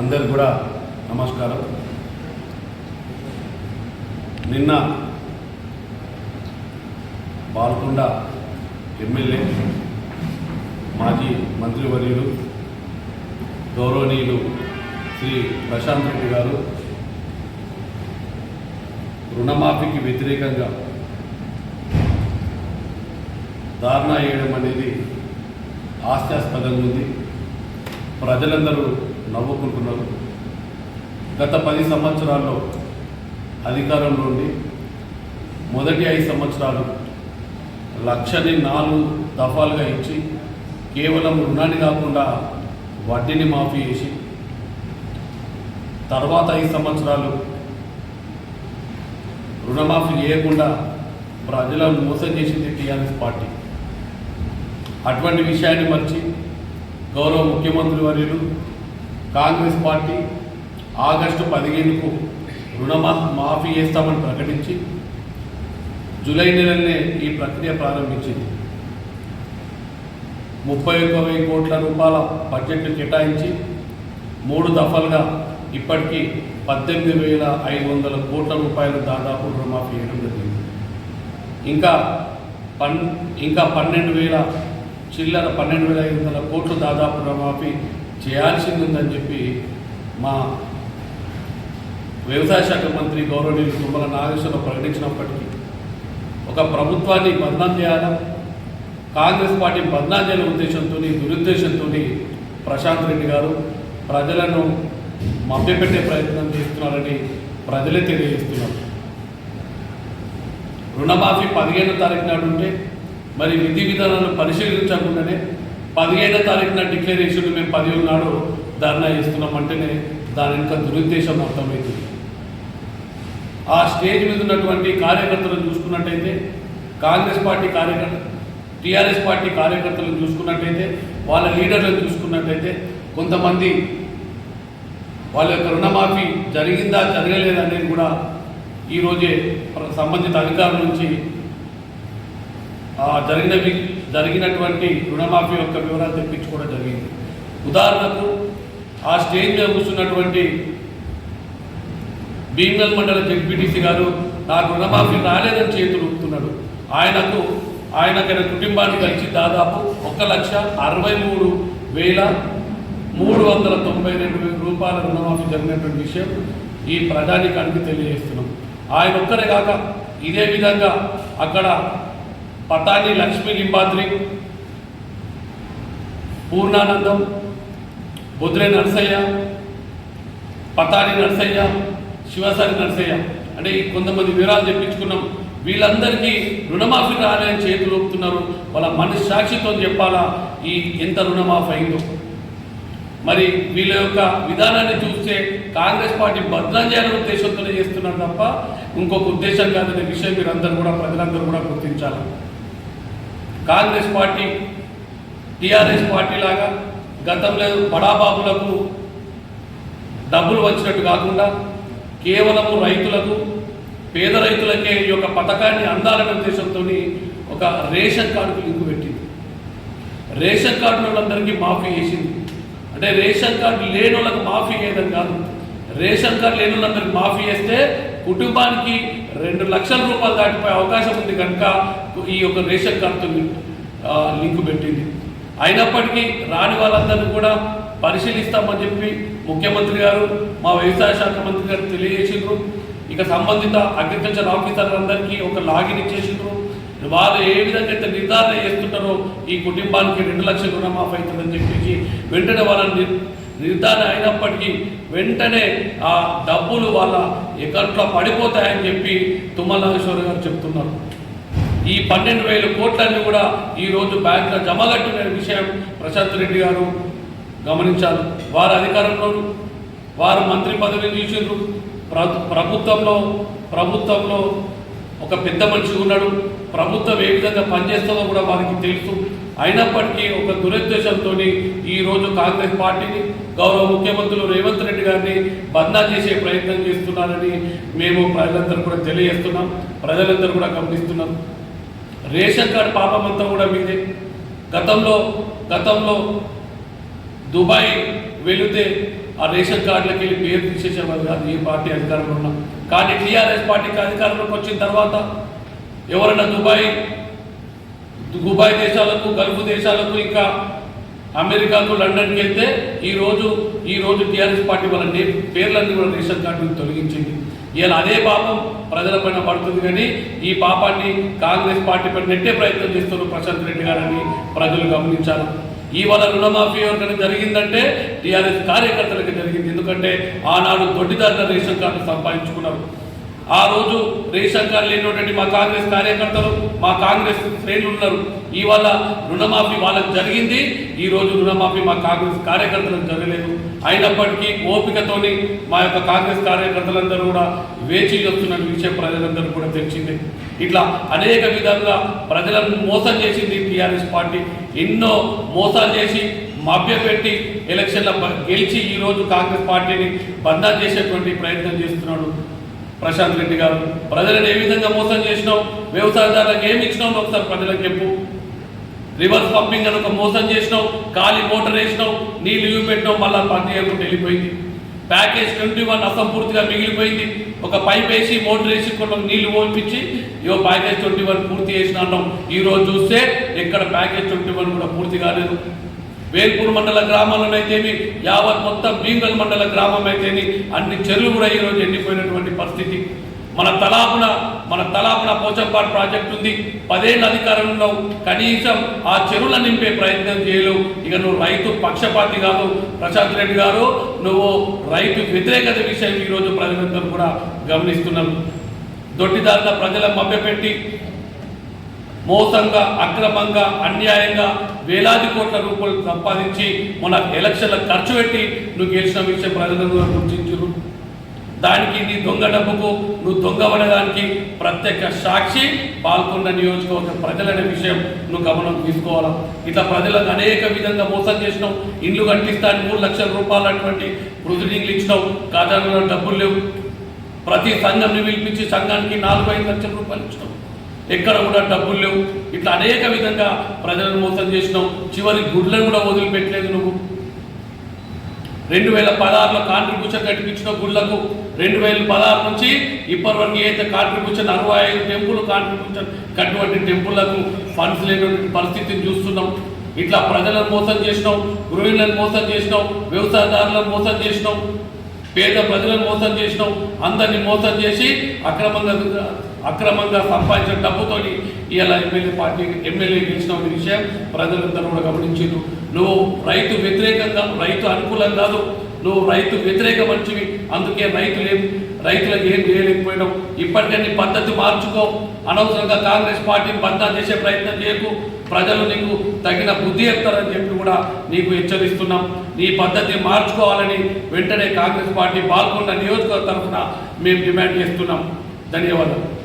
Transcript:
అందరు కూడా నమస్కారం. నిన్న బాల్కొండ ఎమ్మెల్యే మాజీ మంత్రివర్యులు గౌరవనీయులు శ్రీ ప్రశాంత్ రెడ్డి గారు రుణమాఫీకి వ్యతిరేకంగా ధారణ వేయడం అనేది హాస్యాస్పదంగా ఉంది. ప్రజలందరూ నవ్వుకుంటున్నారు. గత పది సంవత్సరాల్లో అధికారంలో ఉండి మొదటి ఐదు సంవత్సరాలు లక్షని నాలుగు దఫాలుగా ఇచ్చి కేవలం రుణాన్ని కాకుండా వడ్డీని మాఫీ చేసి తర్వాత ఐదు సంవత్సరాలు రుణమాఫీ చేయకుండా ప్రజలను మోసం చేసింది టీఆర్ఎస్ పార్టీ. అటువంటి విషయాన్ని మర్చి గౌరవ ముఖ్యమంత్రి వర్యులు కాంగ్రెస్ పార్టీ ఆగస్టు పదిహేనుకు రుణమా మాఫీ చేస్తామని ప్రకటించి జూలై నెలనే ఈ ప్రక్రియ ప్రారంభించింది. ముప్పై ఒక్క వెయ్యి కోట్ల రూపాయల బడ్జెట్ను కేటాయించి మూడు దఫలుగా ఇప్పటికీ పద్దెనిమిది వేల ఐదు వందల కోట్ల రూపాయలు దాదాపు రుణమాఫీ చేయడం జరిగింది. ఇంకా పన్ ఇంకా పన్నెండు వేల చిల్లర పన్నెండు వేల ఐదు వందల కోట్లు దాదాపు రుణమాఫీ చేయాల్సింది ఉందని చెప్పి మా వ్యవసాయ శాఖ మంత్రి గౌరవనీయులు తుమ్మల నాగేశ్వరరావు ప్రకటించినప్పటికీ ఒక ప్రభుత్వాన్ని బదనాం చేయాలా? కాంగ్రెస్ పార్టీ బదనాం చేయాల ఉద్దేశంతో దురుద్దేశంతో ప్రశాంత్ రెడ్డి గారు ప్రజలను మభ్యపెట్టే ప్రయత్నం చేస్తున్నారని ప్రజలే తెలియజేస్తున్నారు. రుణమాఫీ పదిహేనో తారీఖు నాడు ఉంటే మరి విధి విధానాలను పరిశీలించకుండానే పదిహేనో తారీఖున డిక్లరేషన్ మేము పదిహేను నాడు ధర్నా చేస్తున్నామంటేనే దాని యొక్క దురుద్దేశం అర్థమవుతుంది ఆ స్టేజ్ మీద ఉన్నటువంటి కార్యకర్తలను చూసుకున్నట్టయితే కాంగ్రెస్ పార్టీ కార్యకర్త టీఆర్ఎస్ పార్టీ కార్యకర్తలను చూసుకున్నట్టయితే వాళ్ళ లీడర్లను చూసుకున్నట్టయితే కొంతమంది వాళ్ళ యొక్క రుణమాఫీ జరిగిందా జరగలేదా అనేది కూడా ఈరోజే సంబంధిత అధికారుల నుంచి జరిగినవి జరిగినటువంటి రుణమాఫీ యొక్క వివరాలు తెప్పించుకోవడం జరిగింది. ఉదాహరణకు ఆ స్టేజ్ కూర్చున్నటువంటి భీమల్ మండల జడ్పీటీసీ గారు నాకు రుణమాఫీ రాలేదని చేతులు ఊపుతున్నాడు. ఆయనకు ఆయనకైన కుటుంబాన్ని కలిసి దాదాపు ఒక లక్ష అరవై మూడు వేల మూడు వందల తొంభై రెండు వేల రూపాయల రుణమాఫీ జరిగినటువంటి విషయం ఈ ప్రజానికానికి తెలియజేస్తున్నాం. ఆయన ఒక్కరే కాక ఇదే విధంగా అక్కడ పటాని లక్ష్మీ లింబాద్రి పూర్ణానందం బుద్రే నరసయ్య పతాని నరసయ్య శివసారి నరసయ్య. అంటే కొంతమంది వివరాలు చెప్పించుకున్నాం వీళ్ళందరికీ రుణమాఫీ రాలేని చేతులు ఊపుతున్నారు. వాళ్ళ మనస్సాక్షితో చెప్పాలా ఈ ఎంత రుణమాఫీ అయిందో. మరి వీళ్ళ యొక్క విధానాన్ని చూస్తే కాంగ్రెస్ పార్టీ భద్రం చేయాలనే ఉద్దేశంతోనే చేస్తున్నారు తప్ప ఇంకొక ఉద్దేశం కాదనే విషయం మీరందరూ కూడా ప్రజలందరూ కూడా గుర్తించాలి. కాంగ్రెస్ పార్టీ టీఆర్ఎస్ పార్టీ లాగా గతంలో బడాబాబులకు డబ్బులు వచ్చినట్టు కాకుండా కేవలము రైతులకు పేద రైతులకే ఈ యొక్క పథకాన్ని అందాలనే ఉద్దేశంతో ఒక రేషన్ కార్డుకు లింకు పెట్టింది. రేషన్ కార్డు వాళ్ళందరికీ మాఫీ చేసింది. అంటే రేషన్ కార్డు లేని వాళ్ళకి మాఫీ చేయడం కాదు. రేషన్ కార్డు లేని వాళ్ళందరికీ మాఫీ చేస్తే కుటుంబానికి రెండు లక్షల రూపాయలు దాటిపోయే అవకాశం ఉంది కనుక ఈ యొక్క రేషన్ కార్డుతో లింక్ లింకు పెట్టింది. అయినప్పటికీ రాని వాళ్ళందరినీ కూడా పరిశీలిస్తామని చెప్పి ముఖ్యమంత్రి గారు మా వ్యవసాయ శాఖ మంత్రి గారు తెలియజేసిండ్రు. ఇక సంబంధిత అగ్రికల్చర్ ఆఫీసర్లందరికీ ఒక లాగిన్ ఇచ్చేసిండ్రు. వాళ్ళు ఏ విధంగా అయితే నిర్ధారణ చేస్తుంటారో ఈ కుటుంబానికి రెండు లక్షల రుణమాఫీ అవుతుందని చెప్పేసి వెంటనే వాళ్ళని నిర్ధారణ అయినప్పటికీ వెంటనే ఆ డబ్బులు వాళ్ళ అకౌంట్లో పడిపోతాయని చెప్పి తుమ్మల నాగేశ్వర గారు చెప్తున్నారు. ఈ పన్నెండు వేల కోట్లన్నీ కూడా ఈరోజు బ్యాంకులో జమగట్టిన విషయం ప్రశాంత్ రెడ్డి గారు గమనించారు. వారు అధికారంలో వారు మంత్రి పదవిని చూసిండ్రు ప్ర- ప్రభుత్వంలో ప్రభుత్వంలో ఒక పెద్ద మనిషి ఉన్నాడు. ప్రభుత్వం ఏ విధంగా పనిచేస్తుందో కూడా వారికి తెలుసు. అయినప్పటికీ ఒక దురుద్దేశంతో ఈరోజు కాంగ్రెస్ పార్టీని గౌరవ ముఖ్యమంత్రులు రేవంత్ రెడ్డి గారిని బందా చేసే ప్రయత్నం చేస్తున్నారని మేము ప్రజలందరూ కూడా తెలియజేస్తున్నాం. ప్రజలందరూ కూడా గమనిస్తున్నాం. రేషన్ కార్డు పాపం అంతా కూడా మీదే. గతంలో గతంలో దుబాయ్ వెళితే ఆ రేషన్ కార్డులకి వెళ్ళి పేరు తీసేసేవారు కాదు ఏ పార్టీ అధికారంలో ఉన్నా. కానీ టీఆర్ఎస్ పార్టీకి అధికారంలోకి వచ్చిన తర్వాత ఎవరైనా దుబాయ్ దుబాయ్ దేశాలకు గల్ఫ్ దేశాలకు ఇంకా అమెరికాకు లండన్కి వెళ్తే ఈరోజు ఈరోజు ఈ రోజు టీఆర్ఎస్ పార్టీ వాళ్ళ నే- పేర్లన్నీ కూడా రేషన్ కార్డు తొలగించింది. ఇలా అదే పాపం ప్రజలపైన పడుతుంది కానీ ఈ పాపాన్ని కాంగ్రెస్ పార్టీ పైన నెట్టే ప్రయత్నం చేస్తున్నారు ప్రశాంత్ రెడ్డి గారని ప్రజలు గమనించారు. ఇవాళ రుణమాఫీ ఎవరికైనా జరిగిందంటే టీఆర్ఎస్ కార్యకర్తలకు జరిగింది. ఎందుకంటే ఆనాడు దొడ్డిదారుల రేషన్ కార్డు సంపాదించుకున్నారు. ఆ రోజు రేషన్ కార్డు లేనటువంటి మా కాంగ్రెస్ కార్యకర్తలు మా కాంగ్రెస్ శ్రేణులు ఉన్నారు ఇవాళ రుణమాఫీ వాళ్ళకి జరిగింది. ఈ రోజు రుణమాఫీ మా కాంగ్రెస్ కార్యకర్తలకు జరగలేదు. అయినప్పటికీ ఓపికతోని మా యొక్క కాంగ్రెస్ కార్యకర్తలందరూ కూడా వేచి వస్తున్న విషయం ప్రజలందరూ కూడా తెలిసిందే. ఇట్లా అనేక విధంగా ప్రజలను మోసం చేసింది టీఆర్ఎస్ పార్టీ. ఎన్నో మోసాలు చేసి మభ్యపెట్టి ఎలక్షన్ల గెలిచి ఈ రోజు కాంగ్రెస్ పార్టీని బంధం చేసేటువంటి ప్రయత్నం చేస్తున్నాడు ప్రశాంత్ రెడ్డి గారు. ప్రజలను ఏ విధంగా మోసం చేసినావు వ్యవసాయదారులకు ఏమి ఇచ్చినావు ఒకసారి ప్రజలకు చెప్పు. రివర్స్ పంపింగ్ అని ఒక మోసం చేసినావు ఖాళీ మోటార్ వేసినావు నీళ్ళు ఇవి పెట్టినావు మళ్ళీ పని చేయకుండా వెళ్ళిపోయింది. ప్యాకేజ్ ట్వంటీ వన్ అసంపూర్తిగా మిగిలిపోయింది. ఒక పైప్ వేసి మోటార్ వేసి కొన్ని నీళ్ళు పోల్పించి ఇవో ప్యాకేజ్ ట్వంటీ వన్ పూర్తి చేసిన అన్నాం. ఈరోజు చూస్తే ఎక్కడ ప్యాకేజ్ ట్వంటీ వన్ కూడా పూర్తి కాలేదు. వేల్పూర్ మండల గ్రామాలనైతేమి యావత్ మొత్తం బీంగల్ మండల గ్రామం అయితేమి అన్ని చెరువులు కూడా ఈరోజు ఎండిపోయినటువంటి పరిస్థితి. మన తలాపున మన తలాపున పోచంపాడు ప్రాజెక్ట్ ఉంది. పదేళ్ళ అధికారంలో కనీసం ఆ చెరువుల నింపే ప్రయత్నం చేయలేవు. ఇక నువ్వు రైతు పక్షపాతి కాదు. ప్రశాంత్ రెడ్డి గారు నువ్వు రైతు వ్యతిరేకత విషయం ఈరోజు ప్రజలందరూ కూడా గమనిస్తున్నాను దొడ్డిదారుల ప్రజల మభ్యపెట్టి మోసంగా అక్రమంగా అన్యాయంగా వేలాది కోట్ల రూపాయలు సంపాదించి మన ఎలక్షన్ల ఖర్చు పెట్టి నువ్వు గెలిచిన విషయం ప్రజలందరూ గుర్తించరు దానికి నీ దొంగ డబ్బుకు నువ్వు దొంగ పడడానికి ప్రత్యేక సాక్షి పాల్గొన్న నియోజకవర్గ ప్రజలనే విషయం నువ్వు గమనం తీసుకోవాలా? ఇట్లా ప్రజలకు అనేక విధంగా మోసం చేసినావు ఇండ్లు కట్టిస్తాను మూడు లక్షల రూపాయలు అటువంటి ప్రొసీడింగ్లు ఇచ్చినావు. ఖాతాలో డబ్బులు లేవు. ప్రతి సంఘంని పిలిపించి సంఘానికి నాలుగు ఐదు లక్షల రూపాయలు ఇచ్చినావు. ఎక్కడ కూడా డబ్బులు లేవు. ఇట్లా అనేక విధంగా ప్రజలను మోసం చేసినావు చివరి గుడ్లను కూడా వదిలిపెట్టలేదు నువ్వు. రెండు వేల పదహారులో కాంట్రిబ్యూషన్ కట్టించిన గుళ్ళకు రెండు వేల పదహారు నుంచి ఇప్పటి వరకు అయితే కాంట్రిబ్యూషన్ అరవై ఐదు టెంపుల్ కాంట్రిబ్యూషన్ కట్టినటువంటి టెంపుల్లకు ఫండ్స్ లేనటువంటి పరిస్థితిని చూస్తున్నాం. ఇట్లా ప్రజలను మోసం చేసినాం గృహిణులను మోసం చేసినాం వ్యవసాయదారులను మోసం చేసినాం. పేద ప్రజలను మోసం చేసినావు అందరినీ మోసం చేసి అక్రమంగా అక్రమంగా సంపాదించిన డబ్బుతోని ఇలా ఎమ్మెల్యే పార్టీ ఎమ్మెల్యే గెలిచిన విషయం ప్రజలందరూ కూడా గమనించారు నువ్వు రైతు వ్యతిరేకంగా రైతు అనుకూలం కాదు. నువ్వు రైతు వ్యతిరేక మంచివి అందుకే రైతులు రైతులకు ఏం చేయలేకపోయినావు ఇప్పటికీ పద్ధతి మార్చుకో. అనవసరంగా కాంగ్రెస్ పార్టీని బంధా చేసే ప్రయత్నం చేయకు. ప్రజలు నీకు తగిన బుద్ధి ఎత్తారని చెప్పి కూడా నీకు హెచ్చరిస్తున్నాం. నీ పద్ధతి మార్చుకోవాలని వెంటనే కాంగ్రెస్ పార్టీ పాల్గొన్న నియోజకవర్గ తరఫున మేము డిమాండ్ చేస్తున్నాం. ధన్యవాదాలు.